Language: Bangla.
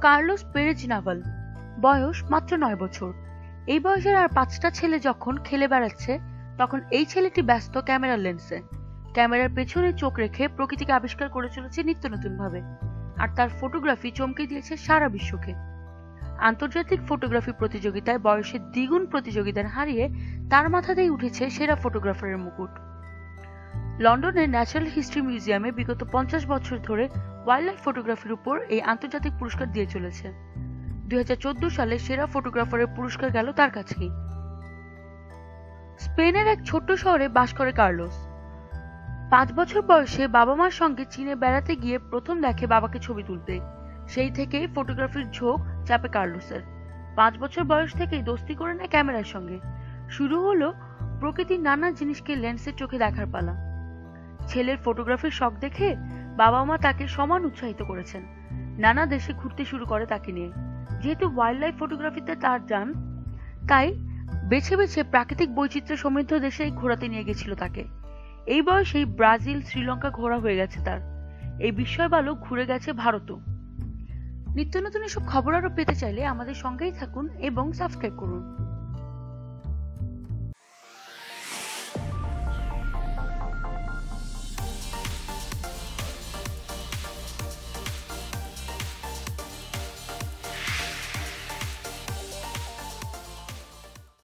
Carlos Perez naval. বয়স মাত্র নয় বছর। এই বয়সের আর পাঁচটা ছেলে যখন খেলে বেড়াচ্ছে, তখন এই ছেলেটি ব্যস্ত ক্যামেরার লেন্সে। ক্যামেরার পেছনে চোখ রেখে প্রকৃতিকে আবিষ্কার করে চলেছে নিত্য নতুন ভাবে আর তার ফটোগ্রাফি চমকে দিয়েছে সারা বিশ্বকে। আন্তর্জাতিক ফটোগ্রাফি প্রতিযোগিতায় বয়সের দ্বিগুণ প্রতিযোগিতার হারিয়ে তার মাথাতেই উঠেছে সেরা ফটোগ্রাফারের মুকুট। লন্ডনের ন্যাচারাল হিস্ট্রি মিউজিয়ামে বিগত পঞ্চাশ বছর ধরে ওয়াইল্ড লাইফ ফটোগ্রাফির উপর এই আন্তর্জাতিক পুরস্কার দিয়ে চলেছে। দুই সালে সেরা ফটোগ্রাফারের পুরস্কার গেল তার কাছেই। স্পেনের এক ছোট্ট শহরে বাস করে কার্লোস। পাঁচ বছর বয়সে বাবা মার সঙ্গে চীনে বেড়াতে গিয়ে প্রথম দেখে বাবাকে ছবি তুলতে। সেই থেকেই ফটোগ্রাফির ঝোঁক চাপে কার্লোসের। পাঁচ বছর বয়স থেকেই দোস্তি করে নেয় ক্যামেরার সঙ্গে। শুরু হলো প্রকৃতির নানা জিনিসকে লেন্সের চোখে দেখার পালা। ছেলের ফটোগ্রাফির শখ দেখে বাবা মা তাকে সমান উৎসাহিত করেছেন। নানা দেশে ঘুরতে শুরু করে তাকে নিয়ে। যেহেতু ওয়াইল্ড লাইফ ফটোগ্রাফিতে তার যান, তাই বেছে বেছে প্রাকৃতিক বৈচিত্র্য সমৃদ্ধ দেশে ঘোরাতে নিয়ে গেছিল তাকে। এই বয়সেই ব্রাজিল, শ্রীলঙ্কা ঘোরা হয়ে গেছে তার। এই বিস্ময় বালক ঘুরে গেছে ভারতও। নিত্য নতুন এসব খবর আরও পেতে চাইলে আমাদের সঙ্গেই থাকুন এবং সাবস্ক্রাইব করুন।